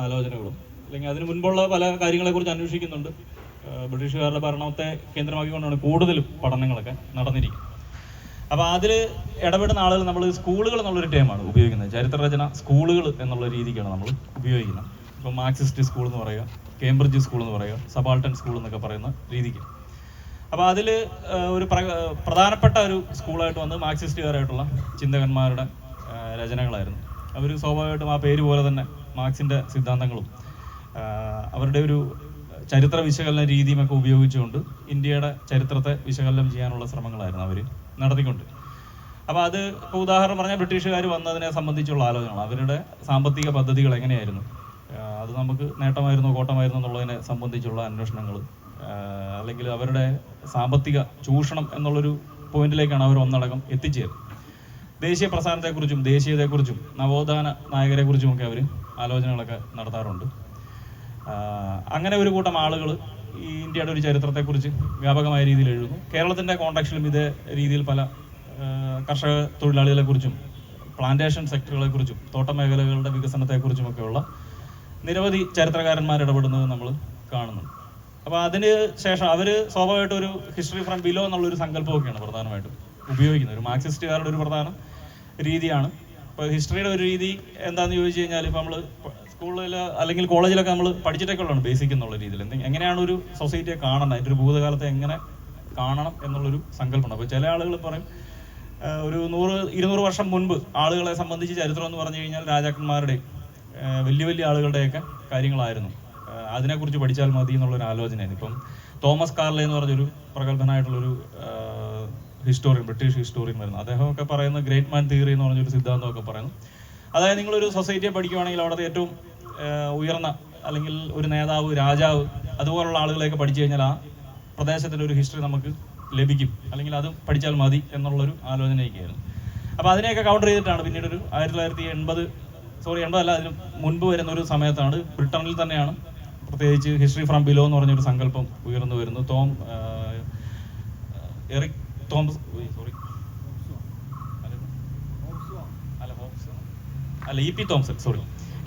ആലോചനകളും. അല്ലെങ്കിൽ അതിന് മുൻപുള്ള പല കാര്യങ്ങളെക്കുറിച്ച് അന്വേഷിക്കുന്നുണ്ട്. ബ്രിട്ടീഷുകാരുടെ ഭരണത്തെ കേന്ദ്രമാക്കിക്കൊണ്ടാണ് കൂടുതലും പഠനങ്ങളൊക്കെ നടന്നിരിക്കുന്നത്. അപ്പോൾ അതിൽ ഇടപെടുന്ന ആളുകൾ നമ്മൾ സ്കൂളുകൾ എന്നുള്ളൊരു ടേമാണ് ഉപയോഗിക്കുന്നത്. ചരിത്രരചന സ്കൂളുകൾ എന്നുള്ള രീതിക്കാണ് നമ്മൾ ഉപയോഗിക്കുന്നത്. ഇപ്പോൾ മാർക്സിസ്റ്റ് സ്കൂൾ എന്ന് പറയുക കേംബ്രിഡ്ജ് സ്കൂൾ എന്ന് പറയുക സബാൾട്ടൺ സ്കൂൾ എന്നൊക്കെ പറയുന്ന രീതിക്ക് അപ്പോൾ അതിൽ ഒരു പ്രധാനപ്പെട്ട ഒരു സ്കൂളായിട്ട് വന്ന് മാർക്സിസ്റ്റുകാരായിട്ടുള്ള ചിന്തകന്മാരുടെ രചനകളായിരുന്നു. അവർ സ്വാഭാവികമായിട്ടും ആ പേര് പോലെ തന്നെ മാർക്സിന്റെ സിദ്ധാന്തങ്ങളും അവരുടെ ഒരു ചരിത്ര വിശകലന രീതിയുമൊക്കെ ഉപയോഗിച്ചുകൊണ്ട് ഇന്ത്യയുടെ ചരിത്രത്തെ വിശകലനം ചെയ്യാനുള്ള ശ്രമങ്ങളായിരുന്നു അവർ നടത്തിക്കൊണ്ട്. അപ്പോൾ അത് ഇപ്പോൾ ഉദാഹരണം പറഞ്ഞാൽ ബ്രിട്ടീഷുകാർ വന്നതിനെ സംബന്ധിച്ചുള്ള ആലോചനകൾ അവരുടെ സാമ്പത്തിക പദ്ധതികൾ എങ്ങനെയായിരുന്നു? അത് നമുക്ക് നേട്ടമായിരുന്നു കോട്ടമായിരുന്നു എന്നുള്ളതിനെ സംബന്ധിച്ചുള്ള അന്വേഷണങ്ങൾ അല്ലെങ്കിൽ അവരുടെ സാമ്പത്തിക ചൂഷണം എന്നുള്ളൊരു പോയിന്റിലേക്കാണ് അവർ ഒന്നടങ്കം എത്തിച്ചേരുന്നത് ദേശീയ പ്രസ്ഥാനത്തെക്കുറിച്ചും ദേശീയതയെക്കുറിച്ചും നവോത്ഥാന നായകരെക്കുറിച്ചുമൊക്കെ അവർ ആലോചനകളൊക്കെ നടത്താറുണ്ട്. അങ്ങനെ ഒരു കൂട്ടം ആളുകൾ ഈ ഇന്ത്യയുടെ ഒരു ചരിത്രത്തെക്കുറിച്ച് വ്യാപകമായ രീതിയിൽ എഴുതുന്നു. കേരളത്തിന്റെ കോണ്ടാക്റ്റിലും ഇതേ രീതിയിൽ പല കർഷക തൊഴിലാളികളെക്കുറിച്ചും പ്ലാന്റേഷൻ സെക്ടറുകളെക്കുറിച്ചും തോട്ടമേഖലകളുടെ വികസനത്തെക്കുറിച്ചുമൊക്കെയുള്ള നിരവധി ചരിത്രകാരന്മാർ ഇടപെടുന്നത് നമ്മൾ കാണുന്നുണ്ട്. അപ്പോൾ അതിന് ശേഷം അവർ സ്വാഭാവികമായിട്ട് ഒരു ഹിസ്റ്ററി ഫ്രം ബിലോ എന്നുള്ളൊരു സങ്കല്പമൊക്കെയാണ് പ്രധാനമായിട്ടും ഉപയോഗിക്കുന്നത്. ഒരു മാർക്സിസ്റ്റുകാരുടെ ഒരു പ്രധാന രീതിയാണ് ഇപ്പോൾ ഹിസ്റ്ററിയുടെ ഒരു രീതി എന്താണെന്ന് ചോദിച്ചു കഴിഞ്ഞാൽ ഇപ്പോൾ നമ്മൾ സ്കൂളിൽ അല്ലെങ്കിൽ കോളേജിലൊക്കെ നമ്മൾ പഠിച്ചിട്ടൊക്കെ ഉള്ളതാണ് ബേസിക് എന്നുള്ള രീതിയിൽ. എങ്ങനെയാണ് ഒരു സൊസൈറ്റിയെ കാണണം അതിന്റെ ഒരു ഭൂതകാലത്തെ എങ്ങനെ കാണണം എന്നുള്ളൊരു സങ്കല്പമാണ് അപ്പോൾ ചില ആളുകൾ പറയും ഒരു നൂറ് ഇരുന്നൂറ് വർഷം മുൻപ് ആളുകളെ സംബന്ധിച്ച് ചരിത്രം എന്ന് പറഞ്ഞു കഴിഞ്ഞാൽ രാജാക്കന്മാരുടെ വലിയ വലിയ ആളുകളുടെയൊക്കെ കാര്യങ്ങളായിരുന്നു. അതിനെക്കുറിച്ച് പഠിച്ചാൽ മതി എന്നുള്ളൊരു ആലോചനയാണ് ഇപ്പം തോമസ് കാർലെ എന്ന് പറഞ്ഞൊരു പ്രഗത്ഭനായിട്ടുള്ളൊരു ഹിസ്റ്റോറിയൻ ബ്രിട്ടീഷ് ഹിസ്റ്റോറിയൻ വരുന്നത് അദ്ദേഹമൊക്കെ പറയുന്ന ഗ്രേറ്റ് മാൻ തിയറി എന്ന് പറഞ്ഞൊരു സിദ്ധാന്തമൊക്കെ പറയുന്നു. അതായത് നിങ്ങളൊരു സൊസൈറ്റിയെ പഠിക്കുകയാണെങ്കിൽ അവിടുത്തെ ഏറ്റവും ഉയർന്ന അല്ലെങ്കിൽ ഒരു നേതാവ് രാജാവ് അതുപോലുള്ള ആളുകളെയൊക്കെ പഠിച്ചു കഴിഞ്ഞാൽ ആ പ്രദേശത്തിന്റെ ഒരു ഹിസ്റ്ററി നമുക്ക് ലഭിക്കും. അല്ലെങ്കിൽ അത് പഠിച്ചാൽ മതി എന്നുള്ളൊരു ആലോചനയൊക്കെയായിരുന്നു. അപ്പോൾ അതിനെയൊക്കെ കൗണ്ടർ ചെയ്തിട്ടാണ് പിന്നീട് ഒരു ആയിരത്തി തൊള്ളായിരത്തി എൺപത് സോറി എൺപതല്ല അതിന് മുൻപ് വരുന്ന ഒരു സമയത്താണ് ബ്രിട്ടനിൽ തന്നെയാണ് പ്രത്യേകിച്ച് ഹിസ്റ്ററി ഫ്രം ബിലോ എന്ന് പറഞ്ഞൊരു സങ്കല്പം ഉയർന്നു വരുന്നു. തോം എറിക് തോമസ് സോറി അല്ല അല്ല E P Thompson sorry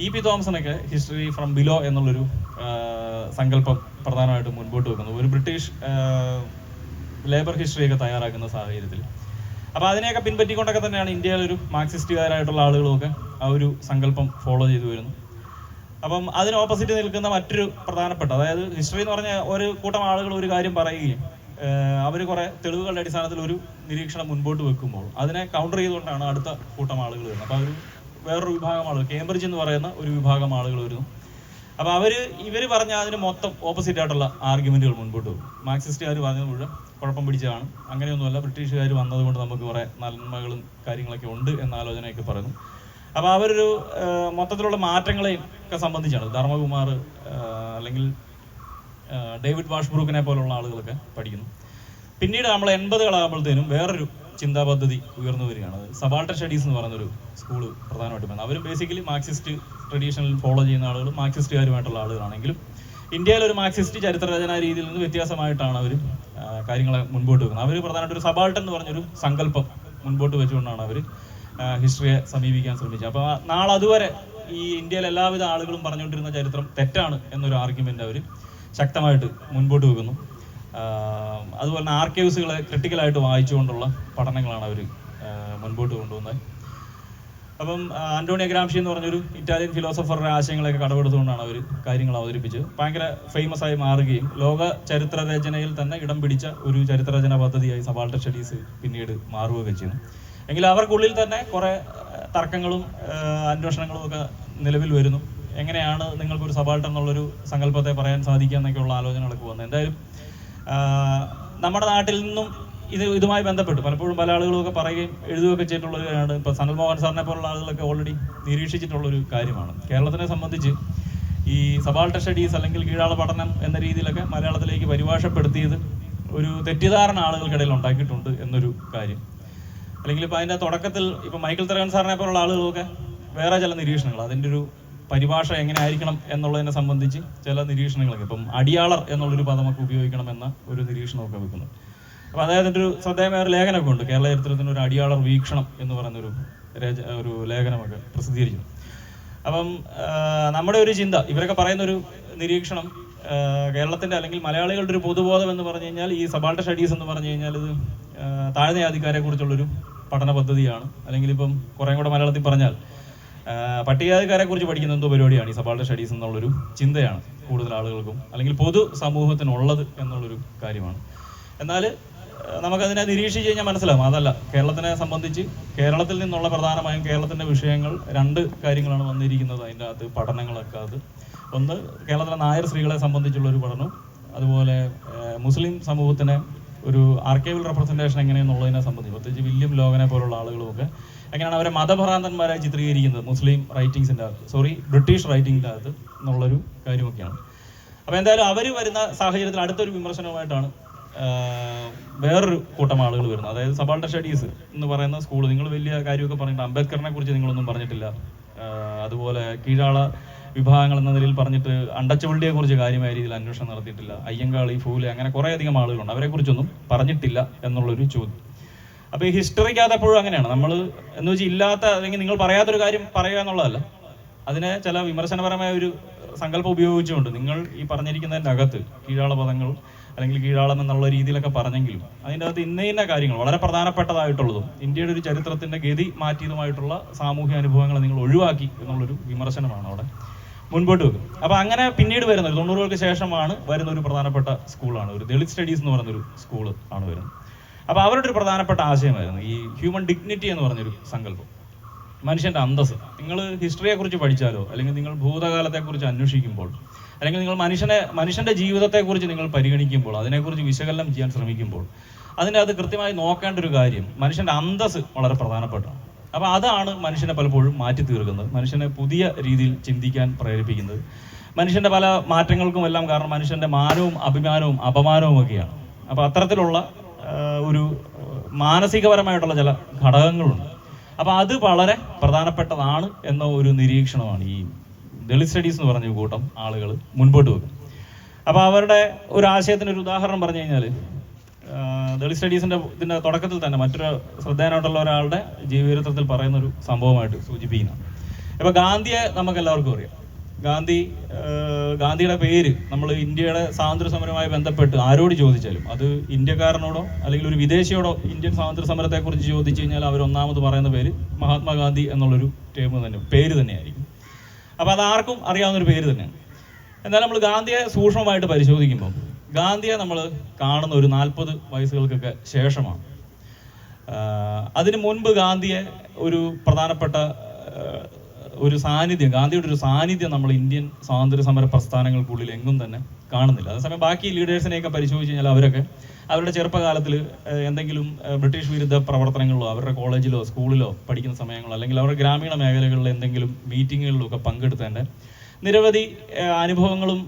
E P തോംസണൊക്കെ history from below എന്നുള്ളൊരു സങ്കല്പം പ്രധാനമായിട്ടും മുൻപോട്ട് വെക്കുന്നു. ഒരു ബ്രിട്ടീഷ് ലേബർ ഹിസ്റ്ററിയൊക്കെ തയ്യാറാക്കുന്ന സാഹചര്യത്തിൽ. അപ്പോൾ അതിനെയൊക്കെ പിൻപറ്റിക്കൊണ്ടൊക്കെ തന്നെയാണ് ഇന്ത്യയിൽ ഒരു മാർക്സിസ്റ്റുകാരായിട്ടുള്ള ആളുകളൊക്കെ ആ ഒരു സങ്കല്പം ഫോളോ ചെയ്തു വരുന്നു അപ്പം അതിന് ഓപ്പോസിറ്റ് നിൽക്കുന്ന മറ്റൊരു പ്രധാനപ്പെട്ട അതായത് ഹിസ്റ്ററി എന്ന് പറഞ്ഞ ഒരു കൂട്ടം ആളുകൾ ഒരു കാര്യം പറയുകയും അവർ കുറെ തെളിവുകളുടെ അടിസ്ഥാനത്തിൽ ഒരു നിരീക്ഷണം മുൻപോട്ട് വെക്കുമ്പോൾ അതിനെ കൗണ്ടർ ചെയ്തുകൊണ്ടാണ് അടുത്ത കൂട്ടം ആളുകൾ വരുന്നത്. അപ്പോൾ അവർ വേറൊരു വിഭാഗം ആളുകൾ കേംബ്രിഡ്ജ് എന്ന് പറയുന്ന ഒരു വിഭാഗം ആളുകൾ വരുന്നു. അപ്പോൾ അവർ ഇവർ പറഞ്ഞ അതിന് മൊത്തം ഓപ്പോസിറ്റ് ആയിട്ടുള്ള ആർഗ്യുമെന്റുകൾ മുൻപോട്ട് വരും മാർക്സിസ്റ്റുകാർ പറഞ്ഞത് മുഴുവൻ കുഴപ്പം പിടിച്ചതാണ്. അങ്ങനെയൊന്നുമല്ല ബ്രിട്ടീഷുകാർ വന്നതുകൊണ്ട് നമുക്ക് കുറേ നന്മകളും കാര്യങ്ങളൊക്കെ ഉണ്ട് എന്ന ആലോചനയൊക്കെ പറയുന്നു. അപ്പോൾ അവരൊരു മൊത്തത്തിലുള്ള മാറ്റങ്ങളെയും ഒക്കെ സംബന്ധിച്ചാണ്. ധർമ്മകുമാർ അല്ലെങ്കിൽ ഡേവിഡ് വാഷ്ബ്രൂക്കിനെ പോലുള്ള ആളുകളൊക്കെ പഠിക്കുന്നു. പിന്നീട് നമ്മൾ എൺപതുകളാകുമ്പോഴത്തേനും വേറൊരു ചിന്താ പദ്ധതി ഉയർന്നു വരികയാണ്. സബാൾട്ടർ സ്റ്റഡീസ് എന്ന് പറയുന്നൊരു സ്കൂൾ പ്രധാനമായിട്ടും അവർ ബേസിക്കലി മാർക്സിസ്റ്റ് ട്രഡീഷണൽ ഫോളോ ചെയ്യുന്ന ആളുകൾ മാർക്സിസ്റ്റുകാരുമായിട്ടുള്ള ആളുകളാണെങ്കിലും ഇന്ത്യയിലൊരു മാർക്സിസ്റ്റ് ചരിത്രരചനാ രീതിയിൽ നിന്ന് വ്യത്യാസമായിട്ടാണ് അവർ കാര്യങ്ങളെ മുൻപോട്ട് വെക്കുന്നത്. അവർ പ്രധാനമായിട്ട് ഒരു സബാൾട്ടൻ എന്ന് പറഞ്ഞൊരു സങ്കല്പം മുൻപോട്ട് വെച്ചുകൊണ്ടാണ് അവർ ഹിസ്റ്ററിയെ സമീപിക്കാൻ ശ്രമിച്ചത്. അപ്പോൾ നാളെ അതുവരെ ഈ ഇന്ത്യയിലെ എല്ലാവിധ ആളുകളും പറഞ്ഞുകൊണ്ടിരുന്ന ചരിത്രം തെറ്റാണ് എന്നൊരു ആർഗ്യുമെന്റ് അവർ ശക്തമായിട്ട് മുൻപോട്ട് വെക്കുന്നു. അതുപോലെ തന്നെ ആർക്കൈവ്സുകളെ ക്രിട്ടിക്കലായിട്ട് വായിച്ചുകൊണ്ടുള്ള പഠനങ്ങളാണ് അവർ മുൻപോട്ട് കൊണ്ടുവന്നത്. അപ്പം ആന്റോണിയ ഗ്രാംഷി എന്ന് പറഞ്ഞൊരു ഇറ്റാലിയൻ ഫിലോസഫറുടെ ആശയങ്ങളൊക്കെ കടമെടുത്തുകൊണ്ടാണ് അവർ കാര്യങ്ങൾ അവതരിപ്പിച്ചത്. ഭയങ്കര ഫേമസ് ആയി മാറുകയും ലോക ചരിത്ര രചനയിൽ തന്നെ ഇടം പിടിച്ച ഒരു ചരിത്രരചന പദ്ധതിയായി സബാൾട്ടർ സ്റ്റഡീസ് പിന്നീട് മാറുകയൊക്കെ ചെയ്യുന്നു. എങ്കിലും അവർക്കുള്ളിൽ തന്നെ കുറേ തർക്കങ്ങളും അന്വേഷണങ്ങളും ഒക്കെ നിലവിൽ വരുന്നു. എങ്ങനെയാണ് നിങ്ങൾക്ക് നിങ്ങൾക്കൊരു സബാൾട്ടൻ എന്നുള്ളൊരു സങ്കല്പത്തെ പറയാൻ സാധിക്കുക എന്നൊക്കെയുള്ള ആലോചനകളൊക്കെ വന്നത് എന്തായാലും നമ്മുടെ നാട്ടിൽ നിന്നും ഇത് ഇതുമായി ബന്ധപ്പെട്ട് പലപ്പോഴും പല ആളുകളൊക്കെ പറയുകയും എഴുതുകയൊക്കെ ചെയ്തിട്ടുള്ള ഒരു കാര്യമാണ് ഇപ്പോൾ സനൽ മോഹൻ സാറിനെ പോലുള്ള ആളുകളൊക്കെ ഓൾറെഡി നിരീക്ഷിച്ചിട്ടുള്ള ഒരു കാര്യമാണ്. കേരളത്തിനെ സംബന്ധിച്ച് ഈ സബാൾട്ട സ്റ്റഡീസ് അല്ലെങ്കിൽ കീഴാള പഠനം എന്ന രീതിയിലൊക്കെ മലയാളത്തിലേക്ക് പരിഭാഷപ്പെടുത്തിയത് ഒരു തെറ്റിദ്ധാരണ ആളുകൾക്കിടയിൽ ഉണ്ടാക്കിയിട്ടുണ്ട് എന്നൊരു കാര്യം. അല്ലെങ്കിൽ ഇപ്പോൾ അതിന്റെ തുടക്കത്തിൽ ഇപ്പോൾ മൈക്കിൾ തരകൻ സാറിനെ പോലുള്ള ആളുകളൊക്കെ വേറെ ചില നിരീക്ഷണങ്ങൾ അതിന്റെ ഒരു പരിഭാഷ എങ്ങനെ ആയിരിക്കണം എന്നുള്ളതിനെ സംബന്ധിച്ച് ചില നിരീക്ഷണങ്ങളൊക്കെ. ഇപ്പം അടിയാളർ എന്നുള്ളൊരു പദമൊക്കെ ഉപയോഗിക്കണം എന്ന ഒരു നിരീക്ഷണമൊക്കെ വെക്കുന്നു. അപ്പോൾ അദ്ദേഹത്തിന്റെ ഒരു ശ്രദ്ധേയമായ ഒരു ലേഖനമൊക്കെ ഉണ്ട്. കേരള ചരിത്രത്തിന് ഒരു അടിയാളർ വീക്ഷണം എന്ന് പറയുന്നൊരു രച ഒരു ലേഖനമൊക്കെ പ്രസിദ്ധീകരിക്കുന്നു. അപ്പം നമ്മുടെ ഒരു ചിന്ത ഇവരൊക്കെ പറയുന്ന ഒരു നിരീക്ഷണം കേരളത്തിന്റെ അല്ലെങ്കിൽ മലയാളികളുടെ ഒരു പൊതുബോധം എന്ന് പറഞ്ഞു കഴിഞ്ഞാൽ ഈ സബാൾട്ട സ്റ്റഡീസ് എന്ന് പറഞ്ഞു കഴിഞ്ഞാൽ ഇത് താഴ്ന്ന ജാതിക്കാരെ കുറിച്ചുള്ളൊരു പഠന പദ്ധതിയാണ്. അല്ലെങ്കിൽ ഇപ്പം കുറേ കൂടെ മലയാളത്തിൽ പറഞ്ഞാൽ പട്ടികജാതിക്കാരെ കുറിച്ച് പഠിക്കുന്ന എന്തോ പരിപാടിയാണ് ഈ സബാൾഡ് സ്റ്റഡീസ് എന്നുള്ളൊരു ചിന്തയാണ് കൂടുതൽ ആളുകൾക്കും അല്ലെങ്കിൽ പൊതു സമൂഹത്തിനുള്ളത് എന്നുള്ളൊരു കാര്യമാണ്. എന്നാൽ നമുക്കതിനെ നിരീക്ഷിച്ച് കഴിഞ്ഞാൽ മനസ്സിലാവും. അതല്ല കേരളത്തിനെ സംബന്ധിച്ച് കേരളത്തിൽ നിന്നുള്ള പ്രധാനമായും കേരളത്തിന്റെ വിഷയങ്ങൾ രണ്ട് കാര്യങ്ങളാണ് വന്നിരിക്കുന്നത്. അതിന്റെ അകത്ത് പഠനങ്ങളൊക്കെ അത്. ഒന്ന് കേരളത്തിലെ നായർ സ്ത്രീകളെ സംബന്ധിച്ചുള്ള ഒരു പഠനം. അതുപോലെ മുസ്ലിം സമൂഹത്തിനെ ഒരു ആർക്കൈവൽ റെപ്രസെന്റേഷൻ എങ്ങനെയെന്നുള്ളതിനെ സംബന്ധിച്ച് പ്രത്യേകിച്ച് വില്യം ലോകനെ പോലുള്ള ആളുകളുമൊക്കെ എങ്ങനെയാണ് അവരെ മതഭ്രാന്തന്മാരായി ചിത്രീകരിക്കുന്നത് മുസ്ലിം റൈറ്റിങ്സിന്റെ അകത്ത്. സോറി ബ്രിട്ടീഷ് റൈറ്റിങ്ങിന്റെ അകത്ത് എന്നുള്ളൊരു കാര്യമൊക്കെയാണ്. അപ്പോൾ എന്തായാലും അവർ വരുന്ന സാഹചര്യത്തിൽ അടുത്തൊരു വിമർശനവുമായിട്ടാണ് വേറൊരു കൂട്ടം ആളുകൾ വരുന്നത്. അതായത് സബാൾട്ട സ്റ്റഡീസ് എന്ന് പറയുന്ന സ്കൂൾ നിങ്ങൾ വലിയ കാര്യമൊക്കെ പറഞ്ഞിട്ട് അംബേദ്കറിനെ കുറിച്ച് നിങ്ങളൊന്നും പറഞ്ഞിട്ടില്ല. അതുപോലെ കീഴാള വിഭാഗങ്ങൾ എന്ന നിലയിൽ പറഞ്ഞിട്ട് അണ്ടച്ചവള്ളിയെ കുറിച്ച് കാര്യമായ രീതിയിൽ അന്വേഷണം നടത്തിയിട്ടില്ല. അയ്യങ്കാളി ഫൂൽ അങ്ങനെ കുറേ അധികം ആളുകളുണ്ട്. അവരെക്കുറിച്ചൊന്നും പറഞ്ഞിട്ടില്ല എന്നുള്ളൊരു ചോദ്യം. അപ്പൊ ഈ ഹിസ്റ്ററിക്കകത്ത് എപ്പോഴും അങ്ങനെയാണ്. നമ്മൾ എന്ന് വെച്ചാൽ ഇല്ലാത്ത അല്ലെങ്കിൽ നിങ്ങൾ പറയാത്തൊരു കാര്യം പറയുക എന്നുള്ളതല്ല. അതിനെ ചില വിമർശനപരമായ ഒരു സങ്കല്പം ഉപയോഗിച്ചുകൊണ്ട് നിങ്ങൾ ഈ പറഞ്ഞിരിക്കുന്നതിന്റെ അകത്ത് കീഴാള പദങ്ങൾ അല്ലെങ്കിൽ കീഴാളം എന്നുള്ള രീതിയിലൊക്കെ പറഞ്ഞെങ്കിലും അതിന്റെ അകത്ത് ഇന്ന ഇന്ന കാര്യങ്ങൾ വളരെ പ്രധാനപ്പെട്ടതായിട്ടുള്ളതും ഇന്ത്യയുടെ ഒരു ചരിത്രത്തിന്റെ ഗതി മാറ്റിയതുമായിട്ടുള്ള സാമൂഹ്യ അനുഭവങ്ങൾ നിങ്ങൾ ഒഴിവാക്കി എന്നുള്ളൊരു വിമർശനമാണ് അവിടെ മുൻപോട്ട് വെക്കും അപ്പോൾ അങ്ങനെ പിന്നീട് വരുന്ന ഒരു തൊണ്ണൂറുകൾക്ക് ശേഷമാണ് വരുന്ന ഒരു പ്രധാനപ്പെട്ട സ്കൂളാണ് ഒരു ദളിത് സ്റ്റഡീസ് എന്ന് പറയുന്ന ഒരു സ്കൂൾ ആണ് വരുന്നത്. അപ്പൊ അവരുടെ ഒരു പ്രധാനപ്പെട്ട ആശയമായിരുന്നു ഈ ഹ്യൂമൻ ഡിഗ്നിറ്റി എന്ന് പറഞ്ഞൊരു സങ്കല്പം. മനുഷ്യന്റെ അന്തസ് നിങ്ങൾ ഹിസ്റ്ററിയെക്കുറിച്ച് പഠിച്ചാലോ അല്ലെങ്കിൽ നിങ്ങൾ ഭൂതകാലത്തെക്കുറിച്ച് അന്വേഷിക്കുമ്പോൾ അല്ലെങ്കിൽ നിങ്ങൾ മനുഷ്യനെ മനുഷ്യന്റെ ജീവിതത്തെക്കുറിച്ച് നിങ്ങൾ പരിഗണിക്കുമ്പോൾ അതിനെക്കുറിച്ച് വിശകലനം ചെയ്യാൻ ശ്രമിക്കുമ്പോൾ അതിന്റെ അത് കൃത്യമായി നോക്കേണ്ട ഒരു കാര്യം മനുഷ്യന്റെ അന്തസ് വളരെ പ്രധാനപ്പെട്ടതാണ്. അപ്പോൾ അതാണ് മനുഷ്യനെ പലപ്പോഴും മാറ്റി തീർക്കുന്നത് മനുഷ്യനെ പുതിയ രീതിയിൽ ചിന്തിക്കാൻ പ്രേരിപ്പിക്കുന്നത്. മനുഷ്യന്റെ പല മാറ്റങ്ങൾക്കും എല്ലാം കാരണം മനുഷ്യന്റെ മാനവും അഭിമാനവും അപമാനവും ഒക്കെയാണ്. അപ്പോൾ അത്തരത്തിലുള്ള ഒരു മാനസികപരമായിട്ടുള്ള ചില ഘടകങ്ങളുണ്ട്. അപ്പോൾ അത് വളരെ പ്രധാനപ്പെട്ടതാണ് എന്ന ഒരു നിരീക്ഷണമാണ് ഈ ദളിത് സ്റ്റഡീസ് എന്ന് പറഞ്ഞ കൂട്ടം ആളുകൾ മുൻപോട്ട് വെക്കും. അപ്പോൾ അവരുടെ ഒരു ആശയത്തിന് ഒരു ഉദാഹരണം പറഞ്ഞു കഴിഞ്ഞാൽ ദളിത് സ്റ്റഡീസിന്റെ ഇതിന്റെ തുടക്കത്തിൽ തന്നെ മറ്റൊരു ശ്രദ്ധേയനായിട്ടുള്ള ഒരാളുടെ ജീവചരിത്രത്തിൽ പറയുന്ന ഒരു സംഭവമായിട്ട് സൂചിപ്പിക്കുന്നു ഇപ്പൊ ഗാന്ധിയെ നമുക്ക് എല്ലാവർക്കും അറിയാം. ഗാന്ധി ഗാന്ധിയുടെ പേര് നമ്മൾ ഇന്ത്യയുടെ സ്വാതന്ത്ര്യ സമരവുമായി ബന്ധപ്പെട്ട് ആരോട് ചോദിച്ചാലും? അത് ഇന്ത്യക്കാരനോടോ അല്ലെങ്കിൽ ഒരു വിദേശിയോടോ ഇന്ത്യൻ സ്വാതന്ത്ര്യ സമരത്തെ കുറിച്ച് ചോദിച്ചു കഴിഞ്ഞാൽ അവർ ഒന്നാമത് പറയുന്ന പേര് മഹാത്മാഗാന്ധി എന്നുള്ളൊരു ടേം തന്നെ പേര് തന്നെയായിരിക്കും. അപ്പൊ അത് ആർക്കും അറിയാവുന്ന ഒരു പേര് തന്നെയാണ്. എന്നാൽ നമ്മൾ ഗാന്ധിയെ സൂക്ഷ്മമായിട്ട് പരിശോധിക്കുമ്പോൾ ഗാന്ധിയെ നമ്മൾ കാണുന്ന ഒരു നാൽപ്പത് വയസ്സുകൾക്കൊക്കെ ശേഷമാണ്. അതിനു മുൻപ് ഗാന്ധിയെ ഒരു പ്രധാനപ്പെട്ട ഒരു സാന്നിധ്യം ഗാന്ധിയുടെ ഒരു സാന്നിധ്യം നമ്മൾ ഇന്ത്യൻ സ്വാതന്ത്ര്യ സമര പ്രസ്ഥാനങ്ങൾക്കുള്ളിൽ എങ്ങും തന്നെ കാണുന്നില്ല. അതേസമയം ബാക്കി ലീഡേഴ്സിനെയൊക്കെ പരിശോധിച്ച് കഴിഞ്ഞാൽ അവരൊക്കെ അവരുടെ ചെറുപ്പകാലത്തിൽ എന്തെങ്കിലും ബ്രിട്ടീഷ് വിരുദ്ധ പ്രവർത്തനങ്ങളിലോ അവരുടെ കോളേജിലോ സ്കൂളിലോ പഠിക്കുന്ന സമയങ്ങളോ അല്ലെങ്കിൽ അവരുടെ ഗ്രാമീണ മേഖലകളിൽ എന്തെങ്കിലും മീറ്റിങ്ങുകളിലോ ഒക്കെ പങ്കെടുത്തതിന്റെ നിരവധി അനുഭവങ്ങളും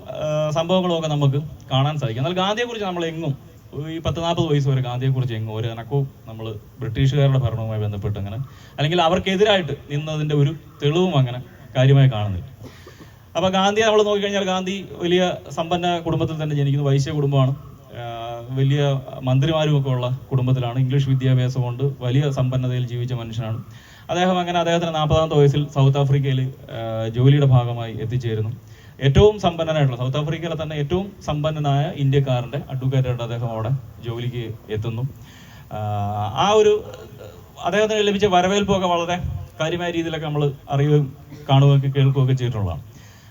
സംഭവങ്ങളും ഒക്കെ നമുക്ക് കാണാൻ സാധിക്കും. എന്നാൽ ഗാന്ധിയെക്കുറിച്ച് നമ്മൾ എങ്ങും ഈ പത്ത് നാൽപ്പത് വയസ്സ് വരെ ഗാന്ധിയെക്കുറിച്ച് എങ്ങും ഒരു കണക്കും നമ്മൾ ബ്രിട്ടീഷുകാരുടെ ഭരണവുമായി ബന്ധപ്പെട്ട് അങ്ങനെ അല്ലെങ്കിൽ അവർക്കെതിരായിട്ട് നിന്നതിന്റെ ഒരു തെളിവും അങ്ങനെ കാര്യമായി കാണുന്നില്ല. അപ്പോൾ ഗാന്ധി നമ്മൾ നോക്കിക്കഴിഞ്ഞാൽ ഗാന്ധി വലിയ സമ്പന്ന കുടുംബത്തിൽ തന്നെ ജനിക്കുന്ന വൈശ്യ കുടുംബമാണ്. വലിയ മന്ത്രിമാരും ഒക്കെ ഉള്ള കുടുംബത്തിലാണ്. ഇംഗ്ലീഷ് വിദ്യാഭ്യാസം കൊണ്ട് വലിയ സമ്പന്നതയിൽ ജീവിച്ച മനുഷ്യനാണ്. അദ്ദേഹം അങ്ങനെ അദ്ദേഹത്തിന് നാൽപ്പതാമത്തെ വയസ്സിൽ സൗത്ത് ആഫ്രിക്കയിൽ ജോലിയുടെ ഭാഗമായി എത്തിച്ചേരുന്നു. ഏറ്റവും സമ്പന്നനായിട്ടുള്ള സൗത്ത് ആഫ്രിക്കയിലെ തന്നെ ഏറ്റവും സമ്പന്നനായ ഇന്ത്യക്കാരന്റെ അഡ്വക്കേറ്റായിട്ട് അദ്ദേഹം അവിടെ ജോലിക്ക് എത്തുന്നു. ആ ഒരു അദ്ദേഹത്തിന് ലഭിച്ച വരവേൽപ്പൊക്കെ വളരെ കാര്യമായ രീതിയിലൊക്കെ നമ്മൾ അറിയുകയും കാണുകയൊക്കെ കേൾക്കുകയൊക്കെ ചെയ്തിട്ടുള്ളതാണ്.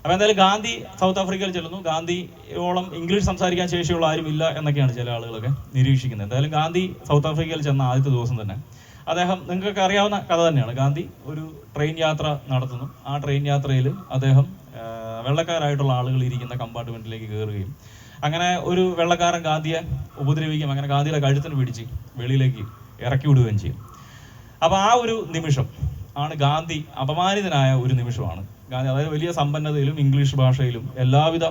അപ്പോൾ എന്തായാലും ഗാന്ധി സൗത്ത് ആഫ്രിക്കയിൽ ചെല്ലുന്നു. ഗാന്ധിയോളം ഇംഗ്ലീഷ് സംസാരിക്കാൻ ശേഷിയുള്ള ആരും ഇല്ല എന്നൊക്കെയാണ് ചില ആളുകളൊക്കെ നിരീക്ഷിക്കുന്നത്. എന്തായാലും ഗാന്ധി സൗത്ത് ആഫ്രിക്കയിൽ ചെന്ന ആദ്യത്തെ ദിവസം തന്നെ അദ്ദേഹം നിങ്ങൾക്കൊക്കെ അറിയാവുന്ന കഥ തന്നെയാണ്. ഗാന്ധി ഒരു ട്രെയിൻ യാത്ര നടത്തുന്നു. ആ ട്രെയിൻ യാത്രയിൽ അദ്ദേഹം വെള്ളക്കാരായിട്ടുള്ള ആളുകൾ ഇരിക്കുന്ന കമ്പാർട്ട്മെന്റിലേക്ക് കയറുകയും അങ്ങനെ ഒരു വെള്ളക്കാരൻ ഗാന്ധിയെ ഉപദ്രവിക്കുകയും അങ്ങനെ ഗാന്ധിയുടെ കഴുത്തിന് പിടിച്ച് വെളിയിലേക്ക് ഇറക്കി വിടുകയും ചെയ്യും. അപ്പോൾ ആ ഒരു നിമിഷം ആണ് ഗാന്ധി അപമാനിതനായ ഒരു നിമിഷമാണ്. ഗാന്ധി അതായത് വലിയ സമ്പന്നതയിലും ഇംഗ്ലീഷ് ഭാഷയിലും എല്ലാവിധ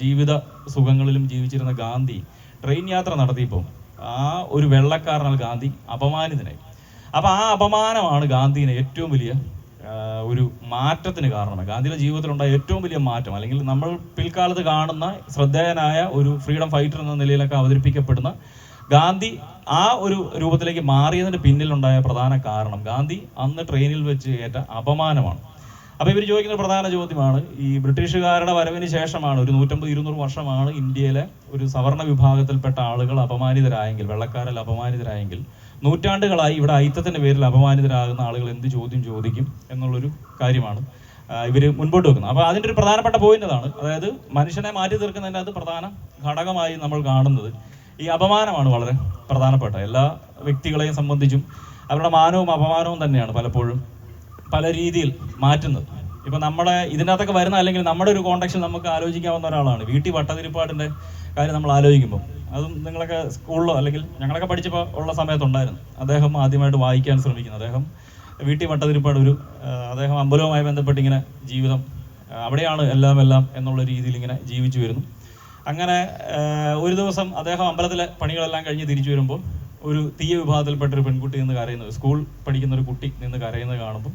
ജീവിത സുഖങ്ങളിലും ജീവിച്ചിരുന്ന ഗാന്ധി ട്രെയിൻ യാത്ര നടത്തിയപ്പോൾ ആ ഒരു വെള്ളക്കാരനാൽ ഗാന്ധി അപമാനിതനായി. അപ്പോൾ ആ അപമാനമാണ് ഗാന്ധിനെ ഏറ്റവും വലിയ ഒരു മാറ്റത്തിന് കാരണമായി ഗാന്ധിയുടെ ജീവിതത്തിലുണ്ടായ ഏറ്റവും വലിയ മാറ്റം അല്ലെങ്കിൽ നമ്മൾ പിൽക്കാലത്ത് കാണുന്ന ശ്രദ്ധേയനായ ഒരു ഫ്രീഡം ഫൈറ്റർ എന്ന നിലയിലൊക്കെ അവതരിപ്പിക്കപ്പെടുന്ന ഗാന്ധി ആ ഒരു രൂപത്തിലേക്ക് മാറിയതിന് പിന്നിലുണ്ടായ പ്രധാന കാരണം ഗാന്ധി അന്ന് ട്രെയിനിൽ വെച്ച് ഏറ്റ അപമാനമാണ്. അപ്പോൾ ഇവർ ചോദിക്കുന്ന പ്രധാന ചോദ്യമാണ് ഈ ബ്രിട്ടീഷുകാരുടെ വരവിന് ശേഷമാണ് ഒരു നൂറ്റമ്പത് ഇരുന്നൂറ് വർഷമാണ് ഇന്ത്യയിലെ ഒരു സവർണ വിഭാഗത്തിൽപ്പെട്ട ആളുകൾ അപമാനിതരായെങ്കിൽ വെള്ളക്കാരിൽ അപമാനിതരായെങ്കിൽ നൂറ്റാണ്ടുകളായി ഇവിടെ ഐത്തത്തിന്റെ പേരിൽ അപമാനിതരാകുന്ന ആളുകൾ എന്ത് ചോദ്യം ചോദിക്കും എന്നുള്ളൊരു കാര്യമാണ്. ഇവർ മുൻപോട്ട് വെക്കുന്നത് അപ്പോൾ അതിന്റെ ഒരു പ്രധാനപ്പെട്ട പോയിന്റ് അതാണ്. അതായത് മനുഷ്യനെ മാറ്റി തീർക്കുന്നതിന്റെ അത് പ്രധാന ഘടകമായി നമ്മൾ കാണുന്നത് ഈ അപമാനമാണ് വളരെ പ്രധാനപ്പെട്ട. എല്ലാ വ്യക്തികളെയും സംബന്ധിച്ചും അവരുടെ മാനവും അപമാനവും തന്നെയാണ് പലപ്പോഴും പല രീതിയിൽ മാറ്റുന്നത്. ഇപ്പൊ നമ്മളെ ഇതിനകത്തൊക്കെ വരുന്ന അല്ലെങ്കിൽ നമ്മുടെ ഒരു കോണ്ടാക്ഷൻ നമുക്ക് ആലോചിക്കാവുന്ന ഒരാളാണ്. വീട്ടിൽ വട്ടതിരിപ്പാടിന്റെ കാര്യം നമ്മൾ ആലോചിക്കുമ്പോൾ അതും നിങ്ങളൊക്കെ സ്കൂളിലോ അല്ലെങ്കിൽ ഞങ്ങളൊക്കെ പഠിച്ചപ്പോൾ ഉള്ള സമയത്തുണ്ടായിരുന്നു. അദ്ദേഹം ആദ്യമായിട്ട് വായിക്കാൻ ശ്രമിക്കുന്നു. അദ്ദേഹം വീട്ടിൽ വട്ടതിരിപ്പാട് ഒരു അദ്ദേഹം അമ്പലവുമായി ബന്ധപ്പെട്ട് ഇങ്ങനെ ജീവിതം അവിടെയാണ് എല്ലാം എല്ലാം എന്നുള്ള രീതിയിൽ ഇങ്ങനെ ജീവിച്ചു വരുന്നു. അങ്ങനെ ഒരു ദിവസം അദ്ദേഹം അമ്പലത്തിലെ പണികളെല്ലാം കഴിഞ്ഞ് തിരിച്ചു വരുമ്പോൾ ഒരു തീയ വിഭാഗത്തിൽപ്പെട്ട ഒരു പെൺകുട്ടി നിന്ന് കരയുന്നത് സ്കൂൾ പഠിക്കുന്ന ഒരു കുട്ടി നിന്ന് കരയുന്നത് കാണുമ്പോൾ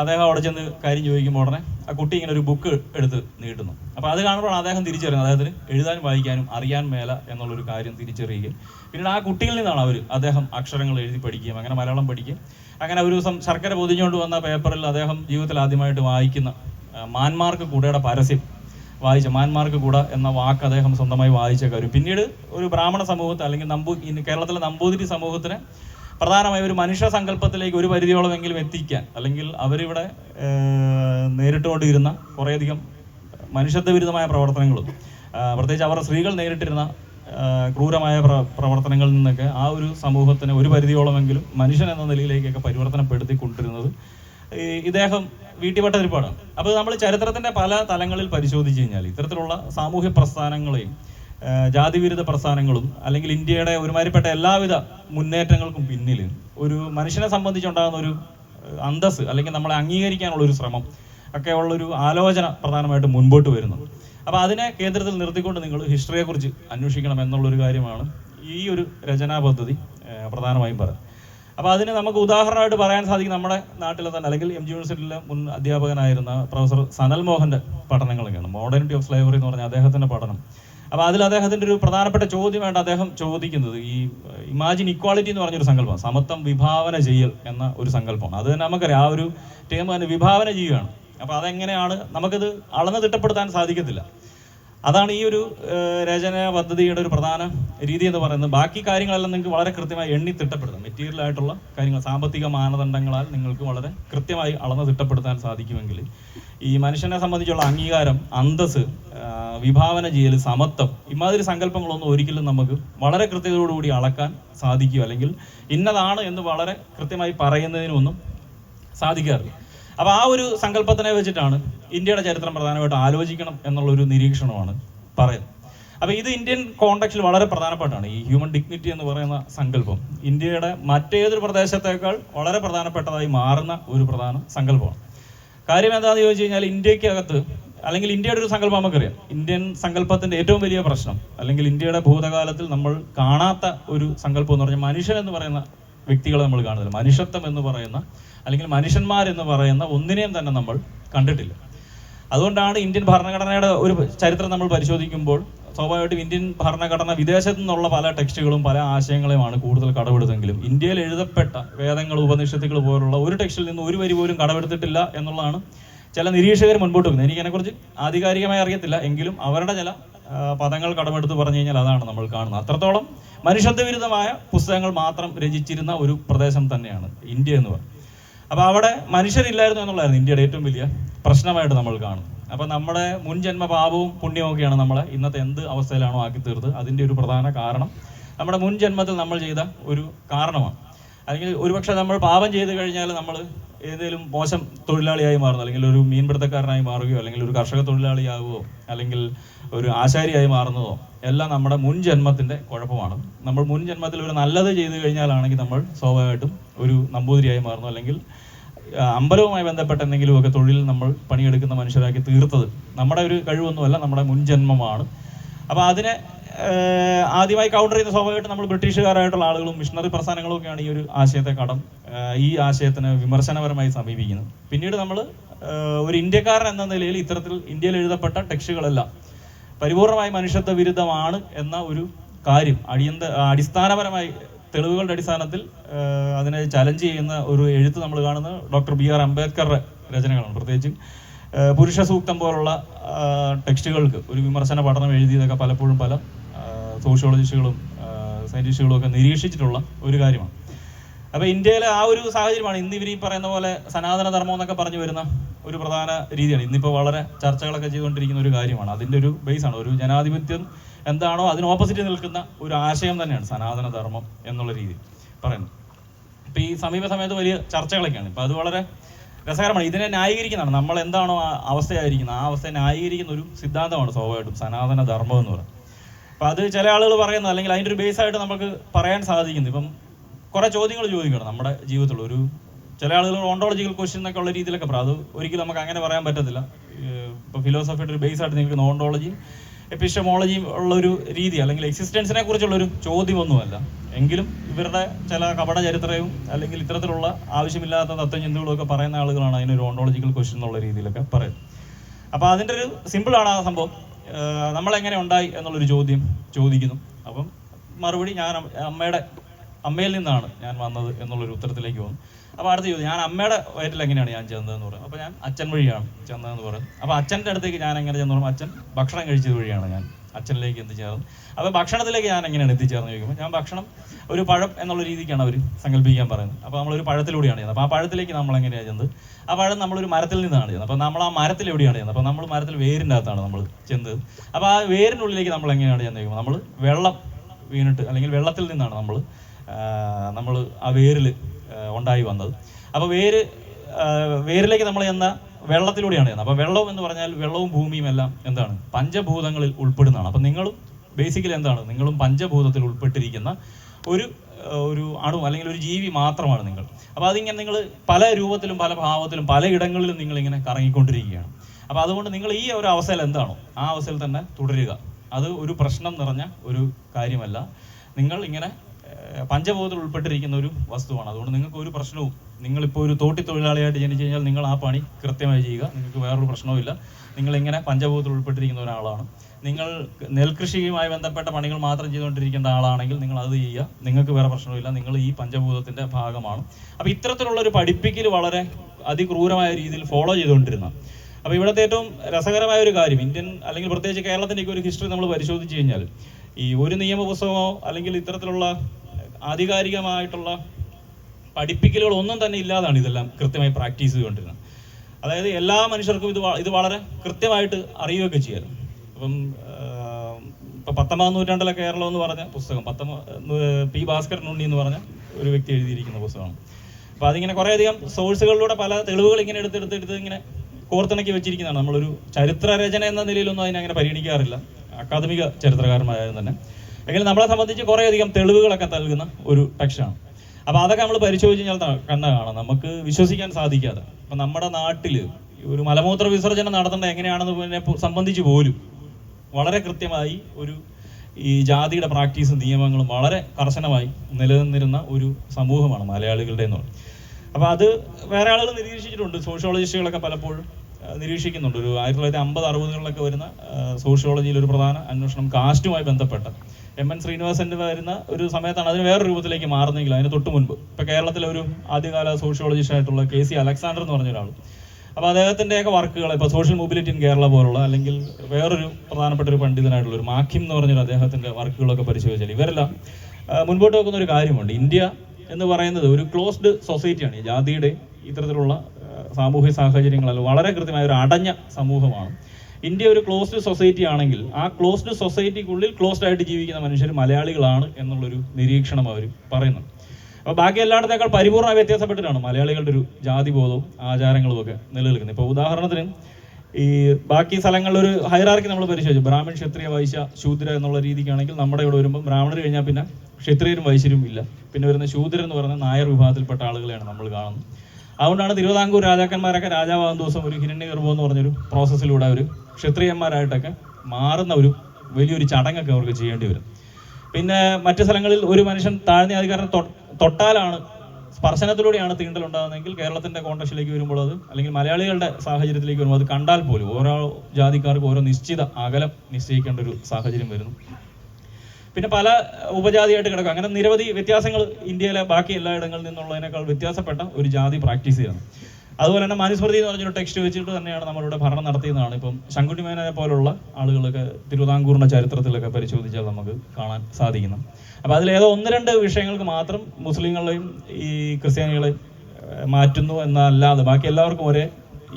അദ്ദേഹം അവിടെ ചെന്ന് കാര്യം ചോദിക്കുമ്പോൾ ഉടനെ ആ കുട്ടി ഇങ്ങനെ ഒരു ബുക്ക് എടുത്ത് നീട്ടുന്നു. അപ്പോൾ അത് കാണുമ്പോൾ അദ്ദേഹം തിരിച്ചറിയുന്നത്. അദ്ദേഹത്തിന് എഴുതാനും വായിക്കാനും അറിയാൻ മേല എന്നുള്ളൊരു കാര്യം തിരിച്ചറിയുകയും പിന്നീട് ആ കുട്ടികളിൽ നിന്നാണ് അവർ അദ്ദേഹം അക്ഷരങ്ങൾ എഴുതി പഠിക്കുകയും അങ്ങനെ മലയാളം പഠിക്കുകയും അങ്ങനെ ഒരു ദിവസം ശർക്കര പൊതിഞ്ഞുകൊണ്ട് വന്ന പേപ്പറിൽ അദ്ദേഹം ജീവിതത്തിൽ ആദ്യമായിട്ട് വായിക്കുന്ന മാൻമാർക്ക് കൂടെയുടെ പരസ്യം വായിച്ച മാൻമാർക്ക് കൂട എന്ന വാക്ക് അദ്ദേഹം സ്വന്തമായി വായിച്ച കാര്യം. പിന്നീട് ഒരു ബ്രാഹ്മണ സമൂഹത്തെ അല്ലെങ്കിൽ നമ്പൂ കേരളത്തിലെ നമ്പൂതിരി സമൂഹത്തിനെ പ്രധാനമായി ഒരു മനുഷ്യ സങ്കല്പത്തിലേക്ക് ഒരു പരിധിയോളമെങ്കിലും എത്തിക്കാൻ അല്ലെങ്കിൽ അവരിവിടെ നേരിട്ടുകൊണ്ടിരുന്ന കുറേയധികം മനുഷ്യത്വ വിരുദ്ധമായ പ്രവർത്തനങ്ങളും പ്രത്യേകിച്ച് അവർ സ്ത്രീകൾ നേരിട്ടിരുന്ന ക്രൂരമായ പ്ര പ്രവർത്തനങ്ങളിൽ നിന്നൊക്കെ ആ ഒരു സമൂഹത്തിന് ഒരു പരിധിയോളമെങ്കിലും മനുഷ്യൻ എന്ന നിലയിലേക്കൊക്കെ പരിവർത്തനപ്പെടുത്തി കൊണ്ടിരുന്നത് ഇദ്ദേഹം വീട്ടിവട്ടതിരിപ്പാടാണ് അപ്പോൾ നമ്മൾ ചരിത്രത്തിന്റെ പല തലങ്ങളിൽ പരിശോധിച്ച് കഴിഞ്ഞാൽ ഇത്തരത്തിലുള്ള സാമൂഹ്യ പ്രസ്ഥാനങ്ങളെയും ജാതിവിരുദ്ധ പ്രസ്ഥാനങ്ങളും അല്ലെങ്കിൽ ഇന്ത്യയുടെ ഒരുമാതിരിപ്പെട്ട എല്ലാവിധ മുന്നേറ്റങ്ങൾക്കും പിന്നിൽ ഒരു മനുഷ്യനെ സംബന്ധിച്ചുണ്ടാകുന്ന ഒരു അന്തസ് അല്ലെങ്കിൽ നമ്മളെ അംഗീകരിക്കാനുള്ള ഒരു ശ്രമം ഒക്കെ ഉള്ളൊരു ആലോചന പ്രധാനമായിട്ട് മുൻപോട്ട് വരുന്നു. അപ്പോൾ അതിനെ കേന്ദ്രത്തിൽ നിർത്തിക്കൊണ്ട് നിങ്ങൾ ഹിസ്റ്ററിയെക്കുറിച്ച് അന്വേഷിക്കണം എന്നുള്ളൊരു കാര്യമാണ് ഈ ഒരു രചനാ പദ്ധതി പ്രധാനമായും പറയുന്നത്. അപ്പോൾ അതിന് നമുക്ക് ഉദാഹരണമായിട്ട് പറയാൻ സാധിക്കും നമ്മുടെ നാട്ടിലെ തന്നെ അല്ലെങ്കിൽ എം ജി യൂണിവേഴ്സിറ്റിയിലെ മുൻ അധ്യാപകനായിരുന്ന പ്രൊഫസർ സനൽ മോഹന്റെ പഠനങ്ങളൊക്കെയാണ്. മോഡേണിറ്റി ഓഫ് സ്ലേവറി എന്ന് പറഞ്ഞ അദ്ദേഹത്തിന്റെ പഠനം. അപ്പോൾ അതിൽ അദ്ദേഹത്തിന്റെ ഒരു പ്രധാനപ്പെട്ട ചോദ്യമായിട്ട് അദ്ദേഹം ചോദിക്കുന്നത് ഈ ഇമാജിൻ ഇക്വാളിറ്റി എന്ന് പറഞ്ഞൊരു സങ്കല്പം സമത്വം വിഭാവന ചെയ്യൽ എന്ന ഒരു സങ്കല്പമാണ്. അത് തന്നെ നമുക്കറിയാം. ആ ഒരു ടേം തന്നെ വിഭാവന ചെയ്യുകയാണ്. അപ്പോൾ അതെങ്ങനെയാണ്? നമുക്കിത് അളന്ന് തിട്ടപ്പെടുത്താൻ സാധിക്കത്തില്ല. അതാണ് ഈ ഒരു രചന പദ്ധതിയുടെ ഒരു പ്രധാന രീതി എന്ന് പറയുന്നത്. ബാക്കി കാര്യങ്ങളെല്ലാം നിങ്ങൾക്ക് വളരെ കൃത്യമായി എണ്ണി തിട്ടപ്പെടുത്താം മെറ്റീരിയൽ ആയിട്ടുള്ള കാര്യങ്ങൾ സാമ്പത്തിക മാനദണ്ഡങ്ങളാൽ നിങ്ങൾക്ക് വളരെ കൃത്യമായി അളന്ന് തിട്ടപ്പെടുത്താൻ സാധിക്കുമെങ്കിൽ ഈ മനുഷ്യനെ സംബന്ധിച്ചുള്ള അംഗീകാരം അന്തസ് വിഭാവന ചെയ്യൽ സമത്വം ഇമാതിരി സങ്കല്പങ്ങളൊന്നും ഒരിക്കലും നമുക്ക് വളരെ കൃത്യതയോടുകൂടി അളക്കാൻ സാധിക്കുക അല്ലെങ്കിൽ ഇന്നതാണ് എന്ന് വളരെ കൃത്യമായി പറയുന്നതിനൊന്നും സാധിക്കാറില്ല. അപ്പൊ ആ ഒരു സങ്കല്പത്തിനെ വെച്ചിട്ടാണ് ഇന്ത്യയുടെ ചരിത്രം പ്രധാനമായിട്ട് ആലോചിക്കണം എന്നുള്ള ഒരു നിരീക്ഷണമാണ് പറയുന്നത്. അപ്പൊ ഇത് ഇന്ത്യൻ കോണ്ടക്സ്റ്റിൽ വളരെ പ്രധാനപ്പെട്ടാണ്. ഈ ഹ്യൂമൻ ഡിഗ്നിറ്റി എന്ന് പറയുന്ന സങ്കല്പം ഇന്ത്യയുടെ മറ്റേതൊരു പ്രദേശത്തേക്കാൾ വളരെ പ്രധാനപ്പെട്ടതായി മാറുന്ന ഒരു പ്രധാന സങ്കല്പമാണ്. കാര്യം എന്താണെന്ന് ചോദിച്ചു കഴിഞ്ഞാൽ ഇന്ത്യക്കകത്ത് അല്ലെങ്കിൽ ഇന്ത്യയുടെ ഒരു സങ്കല്പം നമുക്കറിയാം. ഇന്ത്യൻ സങ്കല്പത്തിന്റെ ഏറ്റവും വലിയ പ്രശ്നം അല്ലെങ്കിൽ ഇന്ത്യയുടെ ഭൂതകാലത്തിൽ നമ്മൾ കാണാത്ത ഒരു സങ്കല്പം എന്ന് പറഞ്ഞാൽ മനുഷ്യൻ എന്ന് പറയുന്ന വ്യക്തികളെ നമ്മൾ കാണുന്നില്ല. മനുഷ്യത്വം എന്ന് പറയുന്ന അല്ലെങ്കിൽ മനുഷ്യന്മാരെന്ന് പറയുന്ന ഒന്നിനെയും തന്നെ നമ്മൾ കണ്ടിട്ടില്ല. അതുകൊണ്ടാണ് ഇന്ത്യൻ ഭരണഘടനയുടെ ഒരു ചരിത്രം നമ്മൾ പരിശോധിക്കുമ്പോൾ സ്വാഭാവികമായിട്ടും ഇന്ത്യൻ ഭരണഘടന വിദേശത്തു നിന്നുള്ള പല ടെക്സ്റ്റുകളും പല ആശയങ്ങളെയുമാണ് കൂടുതൽ കടമെടുത്തെങ്കിലും ഇന്ത്യയിൽ എഴുതപ്പെട്ട വേദങ്ങൾ ഉപനിഷത്തുകൾ പോലുള്ള ഒരു ടെക്സ്റ്റിൽ നിന്ന് ഒരു വരി പോലും കടമെടുത്തിട്ടില്ല എന്നുള്ളതാണ് ചില നിരീക്ഷകർ മുൻപോട്ട് വെക്കുന്നത് എനിക്കതിനെക്കുറിച്ച് ആധികാരികമായി അറിയത്തില്ല. എങ്കിലും അവരുടെ ചില പദങ്ങൾ കടമെടുത്ത് പറഞ്ഞു കഴിഞ്ഞാൽ അതാണ് നമ്മൾ കാണുന്നത്. അത്രത്തോളം മനുഷ്യത്വ വിരുദ്ധമായ പുസ്തകങ്ങൾ മാത്രം രചിച്ചിരുന്ന ഒരു പ്രദേശം തന്നെയാണ് ഇന്ത്യ എന്ന് പറയുന്നത്. അപ്പൊ അവിടെ മനുഷ്യരില്ലായിരുന്നു എന്നുള്ളതായിരുന്നു ഇന്ത്യയുടെ ഏറ്റവും വലിയ പ്രശ്നമായിട്ട് നമ്മൾ കാണുന്നത്. അപ്പോൾ നമ്മുടെ മുൻ ജന്മ പാപവും പുണ്യവും ഒക്കെയാണ് നമ്മളെ ഇന്നത്തെ എന്ത് അവസ്ഥയിലാണോ ആക്കി തീർത്ത് അതിന്റെ ഒരു പ്രധാന കാരണം. നമ്മുടെ മുൻ ജന്മത്തിൽ നമ്മൾ ചെയ്ത ഒരു കാരണമാണ്. അല്ലെങ്കിൽ ഒരുപക്ഷെ നമ്മൾ പാപം ചെയ്ത് കഴിഞ്ഞാൽ നമ്മൾ ഏതെങ്കിലും മോശം തൊഴിലാളിയായി മാറുന്നു. അല്ലെങ്കിൽ ഒരു മീൻപിടുത്തക്കാരനായി മാറുകയോ അല്ലെങ്കിൽ ഒരു കർഷക തൊഴിലാളിയാവുകയോ അല്ലെങ്കിൽ ഒരു ആശാരിയായി മാറുന്നതോ എല്ലാം നമ്മുടെ മുൻ ജന്മത്തിന്റെ കുഴപ്പമാണ്. നമ്മൾ മുൻ ജന്മത്തിൽ ഒരു നല്ലത് ചെയ്തു കഴിഞ്ഞാലാണെങ്കിൽ നമ്മൾ സ്വാഭാവികമായിട്ടും ഒരു നമ്പൂതിരിയായി മാറുന്നു. അല്ലെങ്കിൽ അമ്പലവുമായി ബന്ധപ്പെട്ട എന്തെങ്കിലുമൊക്കെ തൊഴിൽ നമ്മൾ പണിയെടുക്കുന്ന മനുഷ്യരാക്കി തീർത്തത് നമ്മുടെ ഒരു കഴിവൊന്നുമല്ല നമ്മുടെ മുൻ ജന്മമാണ് അപ്പോൾ അതിനെ ആദ്യമായി കൗണ്ടർ ചെയ്യുന്ന സ്വാഭാവികമായിട്ട് നമ്മൾ ബ്രിട്ടീഷുകാരായിട്ടുള്ള ആളുകളും മിഷണറി പ്രസ്ഥാനങ്ങളും ഒക്കെയാണ് ഈ ഒരു ആശയത്തെ കടം ഈ ആശയത്തിന് വിമർശനപരമായി സമീപിക്കുന്നത്. പിന്നീട് നമ്മൾ ഒരു ഇന്ത്യക്കാരൻ എന്ന നിലയിൽ ഇത്തരത്തിൽ ഇന്ത്യയിൽ എഴുതപ്പെട്ട ടെക്സ്റ്റുകളെല്ലാം പരിപൂർണമായി മനുഷ്യത്വ വിരുദ്ധമാണ് എന്ന ഒരു കാര്യം അടിയന്ത അടിസ്ഥാനപരമായി തെളിവുകളുടെ അടിസ്ഥാനത്തിൽ അതിനെ ചലഞ്ച് ചെയ്യുന്ന ഒരു എഴുത്ത് നമ്മൾ കാണുന്നത് ഡോക്ടർ ബി ആർ അംബേദ്കറുടെ രചനകളാണ്. പ്രത്യേകിച്ചും പുരുഷ സൂക്തം പോലുള്ള ടെക്സ്റ്റുകൾക്ക് ഒരു വിമർശന പഠനം എഴുതിയതൊക്കെ പലപ്പോഴും പല സോഷ്യോളജിസ്റ്റുകളും സയന്റിസ്റ്റുകളും ഒക്കെ നിരീക്ഷിച്ചിട്ടുള്ള ഒരു കാര്യമാണ്. അപ്പോൾ ഇന്ത്യയിലെ ആ ഒരു സാഹചര്യമാണ് ഇന്ന് ഇവർ ഈ പറയുന്ന പോലെ സനാതന ധർമ്മം എന്നൊക്കെ പറഞ്ഞു വരുന്ന ഒരു പ്രധാന രീതിയാണ്. ഇന്നിപ്പോൾ വളരെ ചർച്ചകളൊക്കെ ചെയ്തുകൊണ്ടിരിക്കുന്ന ഒരു കാര്യമാണ്. അതിന്റെ ഒരു ബേസാണ് ഒരു ജനാധിപത്യം എന്താണോ അതിന് ഓപ്പോസിറ്റ് നിൽക്കുന്ന ഒരു ആശയം തന്നെയാണ് സനാതന ധർമ്മം എന്നുള്ള രീതി പറയുന്നത്. ഇപ്പൊ ഈ സമീപ സമയത്ത് വലിയ ചർച്ചകളൊക്കെയാണ്. ഇപ്പൊ അത് വളരെ രസകരമാണ്. ഇതിനെ ന്യായീകരിക്കുന്നതാണ്. നമ്മൾ എന്താണോ ആ അവസ്ഥയായിരിക്കുന്നത്. ആ അവസ്ഥയെ ന്യായീകരിക്കുന്ന ഒരു സിദ്ധാന്തമാണ് സ്വാഭാവികമായിട്ടും സനാതന ധർമ്മം എന്ന് പറയുന്നത്. അപ്പൊ അത് ചില ആളുകൾ പറയുന്നത് അല്ലെങ്കിൽ അതിന്റെ ഒരു ബേസ് ആയിട്ട് നമുക്ക് പറയാൻ സാധിക്കുന്നു ഇപ്പം കുറേ ചോദ്യങ്ങൾ ചോദിക്കണം നമ്മുടെ ജീവിതത്തിൽ. ഒരു ചില ആളുകൾ ഓണ്ടോളജിക്കൽ ക്വസ്റ്റ്യൻ എന്നൊക്കെ ഉള്ള രീതിയിലൊക്കെ പറയാം. അത് ഒരിക്കലും നമുക്ക് അങ്ങനെ പറയാൻ പറ്റത്തില്ല. ഇപ്പോൾ ഇപ്പൊ ഫിലോസഫിയുടെ ഒരു ബേസ് ആയിട്ട് നിൽക്കുന്ന ഓണ്ടോളജിയും എപ്പിസ്റ്റമോളജിയും ഉള്ള ഒരു രീതി അല്ലെങ്കിൽ എക്സിസ്റ്റൻസിനെ കുറിച്ചുള്ള ഒരു ചോദ്യമൊന്നുമല്ല. എങ്കിലും ഇവരുടെ ചില കപട ചരിത്രവും അല്ലെങ്കിൽ ഇത്തരത്തിലുള്ള ആവശ്യമില്ലാത്ത തത്വചിന്തകളും ഒക്കെ പറയുന്ന ആളുകളാണ് അതിനൊരു ഓണ്ടോളജിക്കൽ ക്വസ്റ്റ്യൻ എന്നുള്ള രീതിയിലൊക്കെ പറയുന്നത്. അപ്പോൾ അതിന്റെ ഒരു സിമ്പിൾ ആണ് ആ സംഭവം. നമ്മളെങ്ങനെ ഉണ്ടായി എന്നുള്ളൊരു ചോദ്യം ചോദിക്കുന്നു. അപ്പം മറുപടി ഞാൻ അമ്മ- അമ്മയുടെ അമ്മയിൽ നിന്നാണ് ഞാൻ വന്നത് എന്നുള്ളൊരു ഉത്തരത്തിലേക്ക് വന്നു. അപ്പോൾ അടുത്ത ചോദിച്ചു ഞാൻ അമ്മയുടെ വയറ്റിൽ എങ്ങനെയാണ് ഞാൻ ചെന്നതെന്ന് പറയും അപ്പോൾ ഞാൻ അച്ഛൻ വഴിയാണ് ചെന്നതെന്ന് പറയും അപ്പോൾ അച്ഛന്റെ അടുത്തേക്ക് ഞാൻ എങ്ങനെ ചെന്ന് പറയുമ്പോൾ അച്ഛൻ ഭക്ഷണം കഴിച്ചത് വഴിയാണ് ഞാൻ അച്ഛനിലേക്ക് എത്തിച്ചേർന്നത്. അപ്പോൾ ഭക്ഷണത്തിലേക്ക് ഞാൻ എങ്ങനെയാണ് എത്തിച്ചേർന്ന് ചോദിക്കുമ്പോൾ ഞാൻ ഭക്ഷണം ഒരു പഴം എന്നുള്ള രീതിക്കാണ് അവർ സങ്കല്പിക്കാൻ പറയുന്നത്. അപ്പോൾ നമ്മളൊരു പഴത്തിലൂടെയാണ് ചെയ്യുന്നത് അപ്പോൾ ആ പഴത്തിലേക്ക് നമ്മൾ എങ്ങനെയാണ് ചെന്നത്? ആ പഴം നമ്മളൊരു മരത്തിൽ നിന്നാണ് ചെയ്യുന്നത് അപ്പോൾ നമ്മൾ ആ മരത്തിൽ എവിടെയാണ് ചെയ്യുന്നത് അപ്പോൾ നമ്മൾ മരത്തിൽ വേരിന്റെ അകത്താണ് നമ്മൾ ചെന്നത്. അപ്പോൾ ആ വേരിനുള്ളിലേക്ക് നമ്മൾ എങ്ങനെയാണ് ചെന്ന് ചോദിക്കുമ്പോൾ നമ്മൾ വെള്ളം വീണിട്ട് അല്ലെങ്കിൽ വെള്ളത്തിൽ നിന്നാണ് നമ്മൾ നമ്മൾ ആ വേരിൽ ഉണ്ടായി വന്നത്. അപ്പോൾ വേര് വേരിലേക്ക് നമ്മൾ എന്ന വെള്ളത്തിലൂടെയാണ് ചെയ്യുന്നത് അപ്പോൾ വെള്ളം എന്ന് പറഞ്ഞാൽ വെള്ളവും ഭൂമിയും എല്ലാം എന്താണ്? പഞ്ചഭൂതങ്ങളിൽ ഉൾപ്പെടുന്നതാണ്. അപ്പോൾ നിങ്ങളും ബേസിക്കലി എന്താണ്? നിങ്ങളും പഞ്ചഭൂതത്തിൽ ഉൾപ്പെട്ടിരിക്കുന്ന ഒരു ഒരു അണു അല്ലെങ്കിൽ ഒരു ജീവി മാത്രമാണ് നിങ്ങൾ. അപ്പോൾ അതിങ്ങനെ നിങ്ങൾ പല രൂപത്തിലും പല ഭാവത്തിലും പല ഇടങ്ങളിലും നിങ്ങൾ ഇങ്ങനെ കറങ്ങിക്കൊണ്ടിരിക്കുകയാണ്. അപ്പോൾ അതുകൊണ്ട് നിങ്ങൾ ഈ ഒരു അവസ്ഥയിൽ എന്താണോ ആ അവസ്ഥയിൽ തന്നെ തുടരുക. അത് ഒരു പ്രശ്നം നിറഞ്ഞ ഒരു കാര്യമല്ല. നിങ്ങൾ ഇങ്ങനെ ഏഹ്, പഞ്ചഭൂതത്തിൽ ഉൾപ്പെട്ടിരിക്കുന്ന ഒരു വസ്തുവാണ്. അതുകൊണ്ട് നിങ്ങൾക്ക് ഒരു പ്രശ്നവും നിങ്ങളിപ്പോൾ ഒരു തോട്ടി തൊഴിലാളിയായിട്ട് ജനിച്ചു കഴിഞ്ഞാൽ നിങ്ങൾ ആ പണി കൃത്യമായി ചെയ്യുക. നിങ്ങൾക്ക് വേറൊരു പ്രശ്നവുമില്ല നിങ്ങൾ ഇങ്ങനെ പഞ്ചഭൂതത്തിൽ ഉൾപ്പെട്ടിരിക്കുന്ന ഒരാളാണ്. നിങ്ങൾ നെൽകൃഷിയുമായി ബന്ധപ്പെട്ട പണികൾ മാത്രം ചെയ്തുകൊണ്ടിരിക്കുന്ന ആളാണെങ്കിൽ നിങ്ങൾ അത് ചെയ്യുക. നിങ്ങൾക്ക് വേറെ പ്രശ്നമില്ല നിങ്ങൾ ഈ പഞ്ചഭൂതത്തിന്റെ ഭാഗമാണ്. അപ്പൊ ഇത്തരത്തിലുള്ള ഒരു പഠിപ്പിക്കൽ വളരെ അതിക്രൂരമായ രീതിയിൽ ഫോളോ ചെയ്തുകൊണ്ടിരുന്ന. അപ്പോൾ ഇവിടുത്തെ ഏറ്റവും രസകരമായ ഒരു കാര്യം ഇന്ത്യൻ അല്ലെങ്കിൽ പ്രത്യേകിച്ച് കേരളത്തിന്റെ ഒക്കെ ഒരു ഹിസ്റ്ററി നമ്മൾ പരിശോധിച്ച് കഴിഞ്ഞാൽ ഈ ഒരു നിയമ പുസ്തകമോ അല്ലെങ്കിൽ ഇത്തരത്തിലുള്ള ആധികാരികമായിട്ടുള്ള പഠിപ്പിക്കലുകൾ ഒന്നും തന്നെ ഇല്ലാതാണ് ഇതെല്ലാം കൃത്യമായി പ്രാക്ടീസ് ചെയ്തുകൊണ്ടിരുന്നത്. അതായത് എല്ലാ മനുഷ്യർക്കും ഇത് ഇത് വളരെ കൃത്യമായിട്ട് അറിയുകയൊക്കെ ചെയ്യാറ് അപ്പം ഇപ്പം പത്തൊമ്പതാം നൂറ്റാണ്ടിലെ കേരളം എന്ന് പറഞ്ഞ പുസ്തകം പത്തൊമ്പത് പി ഭാസ്കരൻ ഉണ്ണി എന്ന് പറഞ്ഞ ഒരു വ്യക്തി എഴുതിയിരിക്കുന്ന പുസ്തകമാണ്. അപ്പോൾ അതിങ്ങനെ കുറേയധികം സോഴ്സുകളിലൂടെ പല തെളിവുകൾ ഇങ്ങനെ എടുത്തെടുത്തെടുത്ത് ഇങ്ങനെ കോർത്തിണക്കി വെച്ചിരിക്കുന്നതാണ്. നമ്മളൊരു ചരിത്ര രചന എന്ന നിലയിലൊന്നും അതിനെ അങ്ങനെ പരിഗണിക്കാറില്ല. അക്കാദമിക ചരിത്രകാരന്മാരായാലും തന്നെ. എങ്കിലും നമ്മളെ സംബന്ധിച്ച് കുറേയധികം തെളിവുകളൊക്കെ നൽകുന്ന ഒരു ടെക്സ്റ്റാണ് അപ്പോൾ അതൊക്കെ നമ്മൾ പരിശോധിച്ച് കഴിഞ്ഞാൽ കണ്ണ കാണാം. നമുക്ക് വിശ്വസിക്കാൻ സാധിക്കാതെ. അപ്പം നമ്മുടെ നാട്ടിൽ ഒരു മലമൂത്ര വിസർജനം നടത്തേണ്ടത് എങ്ങനെയാണെന്ന് സംബന്ധിച്ച് പോലും വളരെ കൃത്യമായി ഒരു ഈ ജാതിയുടെ പ്രാക്ടീസും നിയമങ്ങളും വളരെ കർശനമായി നിലനിന്നിരുന്ന ഒരു സമൂഹമാണ് മലയാളികളുടെ എന്ന് പറയുന്നത് അപ്പൊ അത് വേറെ ആളുകൾ നിരീക്ഷിച്ചിട്ടുണ്ട്. സോഷ്യോളജിസ്റ്റുകളൊക്കെ പലപ്പോഴും നിരീക്ഷിക്കുന്നുണ്ട്. ഒരു ആയിരത്തി തൊള്ളായിരത്തി അമ്പത് അറുപതുകളിലൊക്കെ വരുന്ന സോഷ്യോളജിയിൽ ഒരു പ്രധാന അന്വേഷണം കാസ്റ്റുമായി ബന്ധപ്പെട്ട. എം എൻ ശ്രീനിവാസന്റെ വരുന്ന ഒരു സമയത്താണ് അതിന് വേറെ രൂപത്തിലേക്ക് മാറുന്നെങ്കിലും അതിന് തൊട്ട് മുൻപ്. ഇപ്പൊ കേരളത്തിലെ ഒരു ആദ്യകാല സോഷ്യോളജിസ്റ്റ് ആയിട്ടുള്ള കെ സി അലക്സാണ്ടർ എന്ന് പറഞ്ഞ ഒരാൾ അപ്പൊ അദ്ദേഹത്തിന്റെയൊക്കെ വർക്കുകൾ ഇപ്പൊ സോഷ്യൽ മൊബിലിറ്റി ഇൻ കേരള പോലുള്ള അല്ലെങ്കിൽ വേറൊരു പ്രധാനപ്പെട്ട ഒരു പണ്ഡിതനായിട്ടുള്ള ഒരു മാഖിം എന്ന് പറഞ്ഞൊരു അദ്ദേഹത്തിന്റെ വർക്കുകളൊക്കെ പരിശോധിച്ചാൽ ഇവരെല്ലാം മുൻപോട്ട് വെക്കുന്ന ഒരു കാര്യമുണ്ട്. ഇന്ത്യ എന്ന് പറയുന്നത് ഒരു ക്ലോസ്ഡ് സൊസൈറ്റിയാണ് ജാതിയുടെ ഇത്തരത്തിലുള്ള സാമൂഹ്യ സാഹചര്യങ്ങളല്ല വളരെ കൃത്യമായ ഒരു അടഞ്ഞ സമൂഹമാണ്. ഇന്ത്യ ഒരു ക്ലോസ്ഡ് സൊസൈറ്റി ആണെങ്കിൽ ആ ക്ലോസ്ഡ് സൊസൈറ്റിക്കുള്ളിൽ ക്ലോസ്ഡ് ആയിട്ട് ജീവിക്കുന്ന മനുഷ്യർ മലയാളികളാണ് എന്നുള്ളൊരു നിരീക്ഷണം അവർ പറയുന്നത് അപ്പോൾ ബാക്കി എല്ലായിടത്തേക്കാൾ പരിപൂർണ വ്യത്യാസപ്പെട്ടിട്ടാണ് മലയാളികളുടെ ഒരു ജാതിബോധവും ആചാരങ്ങളും ഒക്കെ നിലനിൽക്കുന്നത്. ഇപ്പോൾ ഉദാഹരണത്തിന് ഈ ബാക്കി സ്ഥലങ്ങളിലൊരു ഹൈറാർക്കി നമ്മൾ പരിശോധിച്ചു. ബ്രാഹ്മൺ ക്ഷത്രിയ വൈശ്യ ശൂദ്ര എന്നുള്ള രീതിക്കാണെങ്കിൽ നമ്മുടെ ഇവിടെ വരുമ്പോൾ ബ്രാഹ്മണർ കഴിഞ്ഞാൽ പിന്നെ ക്ഷത്രിയരും വൈശ്യരും ഇല്ല. പിന്നെ വരുന്ന ശൂദ്രൻ എന്ന് പറയുന്ന നായർ വിഭാഗത്തിൽപ്പെട്ട ആളുകളെയാണ് നമ്മൾ കാണുന്നത്. അതുകൊണ്ടാണ് തിരുവിതാംകൂർ രാജാക്കന്മാരൊക്കെ രാജാവാകുന്ന ദിവസം ഒരു ഹിരണ്യഗർഭം എന്ന് പറഞ്ഞൊരു പ്രോസസ്സിലൂടെ അവർ ക്ഷത്രിയന്മാരായിട്ടൊക്കെ മാറുന്ന ഒരു വലിയൊരു ചടങ്ങൊക്കെ അവർക്ക് ചെയ്യേണ്ടി വരും. പിന്നെ മറ്റു സ്ഥലങ്ങളിൽ ഒരു മനുഷ്യൻ താഴ്ന്ന അധികാരം തൊട്ടാലാണ് സ്പർശനത്തിലൂടെയാണ് തീണ്ടൽ ഉണ്ടാകുന്നതെങ്കിൽ കേരളത്തിന്റെ കോണ്ടക്സ്റ്റിലേക്ക് വരുമ്പോൾ അത് അല്ലെങ്കിൽ മലയാളികളുടെ സാഹചര്യത്തിലേക്ക് വരുമ്പോൾ അത് കണ്ടാൽ പോലും ഓരോ ജാതിക്കാർക്കും ഓരോ നിശ്ചിത അകലം നിശ്ചയിക്കേണ്ട ഒരു സാഹചര്യം വരുന്നു. പിന്നെ പല ഉപജാതിയായിട്ട് കിടക്കും. അങ്ങനെ നിരവധി വ്യത്യാസങ്ങൾ ഇന്ത്യയിലെ ബാക്കി എല്ലായിടങ്ങളിൽ നിന്നുള്ളതിനേക്കാൾ വ്യത്യാസപ്പെട്ട ഒരു ജാതി പ്രാക്ടീസ് ചെയ്യണം. അതുപോലെ തന്നെ മനുസ്മൃതി എന്ന് പറഞ്ഞൊരു ടെക്സ്റ്റ് വെച്ചിട്ട് തന്നെയാണ് നമ്മളിവിടെ ഭരണം നടത്തിയതാണ് ഇപ്പം ശങ്കുണ്ണി മേനനെ പോലുള്ള ആളുകളൊക്കെ തിരുവിതാംകൂറിന്റെ ചരിത്രത്തിലൊക്കെ പരിശോധിച്ചാൽ നമുക്ക് കാണാൻ സാധിക്കുന്നു. അപ്പോൾ അതിലേതോ ഒന്ന് രണ്ട് വിഷയങ്ങൾക്ക് മാത്രം മുസ്ലിങ്ങളെയും ഈ ക്രിസ്ത്യാനികളെയും മാറ്റുന്നു എന്നല്ലാതെ ബാക്കി എല്ലാവർക്കും ഒരേ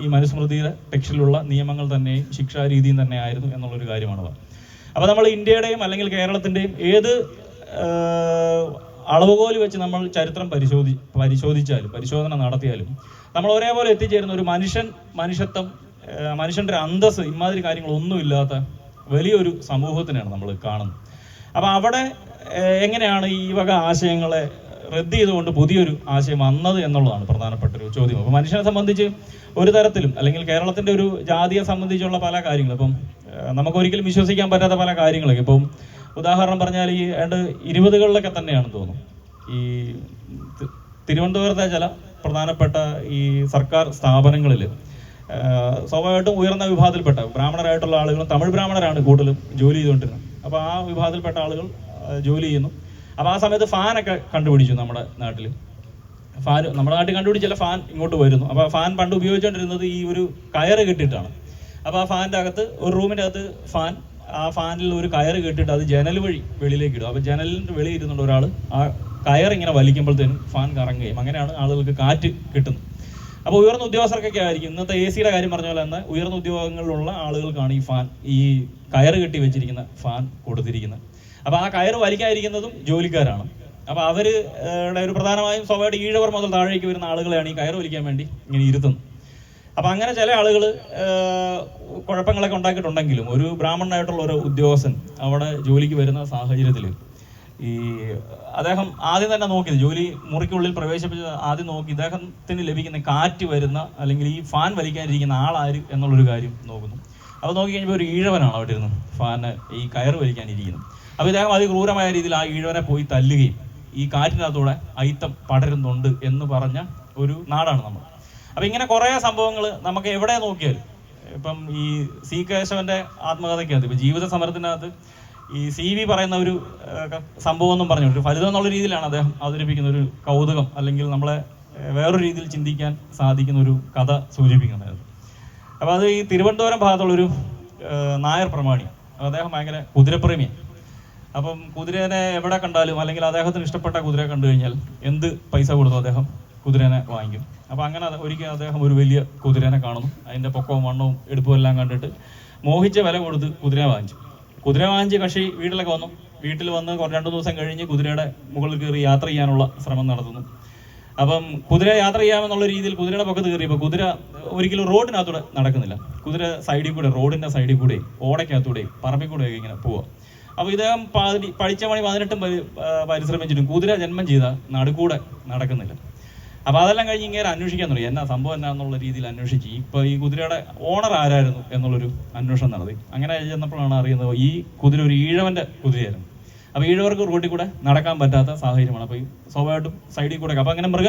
ഈ മനുസ്മൃതിയുടെ ടെക്സ്റ്റിലുള്ള നിയമങ്ങൾ തന്നെയും ശിക്ഷാരീതിയും തന്നെ ആയിരുന്നു എന്നുള്ളൊരു കാര്യമാണ് അപ്പോൾ നമ്മൾ ഇന്ത്യയുടെയും അല്ലെങ്കിൽ കേരളത്തിന്റെയും ഏത് ഏഹ്, അളവുകോൽ വെച്ച് നമ്മൾ ചരിത്രം പരിശോധി പരിശോധിച്ചാലും പരിശോധന നടത്തിയാലും നമ്മൾ ഒരേപോലെ എത്തിച്ചേരുന്ന ഒരു മനുഷ്യൻ മനുഷ്യത്വം മനുഷ്യന്റെ അന്തസ് ഇമാതിരി കാര്യങ്ങളൊന്നുമില്ലാത്ത വലിയൊരു സമൂഹത്തിനാണ് നമ്മൾ കാണുന്നത്. അപ്പോൾ അവിടെ എങ്ങനെയാണ് ഈ വക ആശയങ്ങളെ റദ്ദ് ചെയ്തുകൊണ്ട് പുതിയൊരു ആശയം വന്നത് എന്നുള്ളതാണ് പ്രധാനപ്പെട്ട ഒരു ചോദ്യം. അപ്പോൾ മനുഷ്യനെ സംബന്ധിച്ച് ഒരു തരത്തിലും അല്ലെങ്കിൽ കേരളത്തിന്റെ ഒരു ജാതിയെ സംബന്ധിച്ചുള്ള പല കാര്യങ്ങളും ഇപ്പം നമുക്ക് ഒരിക്കലും വിശ്വസിക്കാൻ പറ്റാത്ത പല കാര്യങ്ങളൊക്കെ. ഇപ്പം ഉദാഹരണം പറഞ്ഞാൽ ഈ ഏണ്ട് ഇരുപതുകളിലൊക്കെ തന്നെയാണെന്ന് തോന്നുന്നു. ഈ തിരുവനന്തപുരത്തെ ചില പ്രധാനപ്പെട്ട ഈ സർക്കാർ സ്ഥാപനങ്ങളിൽ സ്വാഭാവികമായിട്ടും ഉയർന്ന വിഭാഗത്തിൽപ്പെട്ട ബ്രാഹ്മണരായിട്ടുള്ള ആളുകളും തമിഴ് ബ്രാഹ്മണരാണ് കൂടുതലും ജോലി ചെയ്തുകൊണ്ടിരുന്നത്. അപ്പോൾ ആ വിഭാഗത്തിൽപ്പെട്ട ആളുകൾ ജോലി ചെയ്യുന്നു. അപ്പോൾ ആ സമയത്ത് ഫാനൊക്കെ കണ്ടുപിടിച്ചു നമ്മുടെ നാട്ടിൽ ഫാൻ നമ്മുടെ നാട്ടിൽ കണ്ടുപിടിച്ചല്ല ഫാൻ ഇങ്ങോട്ട് വരുന്നു. അപ്പോൾ ഫാൻ പണ്ട് ഉപയോഗിച്ചുകൊണ്ടിരുന്നത് ഈ ഒരു കയറ് കെട്ടിയിട്ടാണ് അപ്പോൾ ആ ഫാനിന്റെ അകത്ത് ഒരു റൂമിന്റെ അകത്ത് ഫാൻ ആ ഫാനിൽ ഒരു കയർ കെട്ടിട്ട് അത് ജനൽ വഴി വെളിയിലേക്ക് ഇടും. അപ്പോൾ ജനലിന്റെ വെളിയിൽ ഇരുന്നുള്ള ഒരാൾ ആ കയർ ഇങ്ങനെ വലിക്കുമ്പോഴത്തേനും ഫാൻ കറങ്ങുകയും. അങ്ങനെയാണ് ആളുകൾക്ക് കാറ്റ് കിട്ടുന്നത്. അപ്പോൾ ഉയർന്ന ഉദ്യോഗസ്ഥർക്കൊക്കെ ആയിരിക്കും. ഇന്നത്തെ എ സിയുടെ കാര്യം പറഞ്ഞ പോലെ തന്നെ ഉയർന്ന ഉദ്യോഗങ്ങളിലുള്ള ആളുകൾക്കാണ് ഈ ഫാൻ ഈ കയർ കെട്ടി വെച്ചിരിക്കുന്ന ഫാൻ കൊടുത്തിരിക്കുന്നത്. അപ്പോൾ ആ കയർ വലിക്കാതിരിക്കുന്നതും ജോലിക്കാരാണ്. അപ്പോൾ അവരുടെ ഒരു പ്രധാനമായും സ്വാഭാവികമായിട്ട് ഈഴവർ മുതൽ താഴേക്ക് വരുന്ന ആളുകളെയാണ് ഈ കയർ വലിക്കാൻ വേണ്ടി ഇങ്ങനെ ഇരുത്തുന്നത്. അപ്പം അങ്ങനെ ചില ആളുകൾ കുഴപ്പങ്ങളൊക്കെ ഉണ്ടാക്കിയിട്ടുണ്ടെങ്കിലും ഒരു ബ്രാഹ്മണനായിട്ടുള്ള ഒരു ഉദ്യോഗസ്ഥൻ അവിടെ ജോലിക്ക് വരുന്ന സാഹചര്യത്തിൽ ഈ അദ്ദേഹം ആദ്യം തന്നെ നോക്കി ജോലി മുറിക്കുള്ളിൽ പ്രവേശിപ്പിച്ച ആദ്യം നോക്കി ഇദ്ദേഹത്തിന് ലഭിക്കുന്ന കാറ്റ് വരുന്ന അല്ലെങ്കിൽ ഈ ഫാൻ വലിക്കാനിരിക്കുന്ന ആളാര് എന്നുള്ളൊരു കാര്യം നോക്കുന്നു. അപ്പോൾ നോക്കി കഴിഞ്ഞപ്പോൾ ഒരു ഈഴവനാണ് അവിടെ ഇരുന്ന് ഫാന് ഈ കയറ് വലിക്കാനിരിക്കുന്നത് അപ്പോൾ ഇദ്ദേഹം അതിക്രൂരമായ രീതിയിൽ ആ ഈഴവനെ പോയി തല്ലുകയും ഈ കാറ്റിനകത്തൂടെ അയിത്തം പടരുന്നുണ്ട് എന്ന് പറഞ്ഞ ഒരു നാടാണ് നമ്മൾ അപ്പൊ ഇങ്ങനെ കുറേ സംഭവങ്ങൾ നമുക്ക് എവിടെ നോക്കിയാലും. ഇപ്പം ഈ സി കേശവന്റെ ആത്മകഥയ്ക്കകത്ത് ഇപ്പൊ ജീവിത സമരത്തിനകത്ത് ഈ സി വി പറയുന്ന ഒരു സംഭവം എന്നും പറഞ്ഞു ഒരു ഫലിതം എന്നുള്ള രീതിയിലാണ് അദ്ദേഹം അവതരിപ്പിക്കുന്ന ഒരു കൗതുകം അല്ലെങ്കിൽ നമ്മളെ വേറൊരു രീതിയിൽ ചിന്തിക്കാൻ സാധിക്കുന്ന ഒരു കഥ സൂചിപ്പിക്കുന്നത്. അപ്പൊ അത് ഈ തിരുവനന്തപുരം ഭാഗത്തുള്ളൊരു നായർ പ്രമാണി. അദ്ദേഹം ഭയങ്കര കുതിരപ്രേമിയാണ് അപ്പം കുതിരേനെ എവിടെ കണ്ടാലും അല്ലെങ്കിൽ അദ്ദേഹത്തിന് ഇഷ്ടപ്പെട്ട കുതിരയെ കണ്ടു കഴിഞ്ഞാൽ എന്ത് പൈസ കൊടുത്തു അദ്ദേഹം? കുതിരേനെ വാങ്ങിക്കും. അപ്പം അങ്ങനെ ഒരിക്കലും അദ്ദേഹം ഒരു വലിയ കുതിരേനെ കാണുന്നു. അതിന്റെ പൊക്കവും വണ്ണവും എടുപ്പും എല്ലാം കണ്ടിട്ട് മോഹിച്ച വില കൊടുത്ത് കുതിരയെ വാങ്ങിച്ചു. കുതിര വാങ്ങിച്ച് കക്ഷി വീട്ടിലൊക്കെ വന്നു. വീട്ടിൽ വന്ന് രണ്ടു ദിവസം കഴിഞ്ഞ് കുതിരയുടെ മുകളിൽ കയറി യാത്ര ചെയ്യാനുള്ള ശ്രമം നടത്തുന്നു. അപ്പം കുതിര യാത്ര ചെയ്യാമെന്നുള്ള രീതിയിൽ കുതിരയുടെ പൊക്കത്ത് കയറിയപ്പോൾ കുതിര ഒരിക്കലും റോഡിനകത്തൂടെ നടക്കുന്നില്ല. കുതിര സൈഡിൽ കൂടെ റോഡിന്റെ സൈഡിൽ കൂടെ ഓടയ്ക്കകത്തൂടെയും പറമ്പിൽ കൂടെ ഇങ്ങനെ പോവുക അപ്പോൾ ഇദ്ദേഹം പാതി പഠിച്ച മണി പതിനെട്ടും പരിശ്രമിച്ചിട്ടും കുതിര ജന്മം ചെയ്ത നടുക്കൂടെ നടക്കുന്നില്ല. അപ്പൊ അതെല്ലാം കഴിഞ്ഞ് ഇങ്ങനെ അന്വേഷിക്കാൻ തുടങ്ങി. എന്നാ സംഭവം എന്നാന്നുള്ള രീതിയിൽ അന്വേഷിച്ച് ഇപ്പൊ ഈ കുതിരയുടെ ഓണർ ആരായിരുന്നു എന്നുള്ളൊരു അന്വേഷണം നടത്തി. അങ്ങനെ ചെന്നപ്പോഴാണ് അറിയുന്നത് ഈ കുതിര ഒരു ഈഴവന്റെ കുതിരയായിരുന്നു. അപ്പൊ ഈഴവർക്ക് റോഡിൽ കൂടെ നടക്കാൻ പറ്റാത്ത സാഹചര്യമാണ്. അപ്പൊ ഈ സ്വാഭാവികമായിട്ടും സൈഡിൽ കൂടെ അപ്പൊ അങ്ങനെ മൃഗം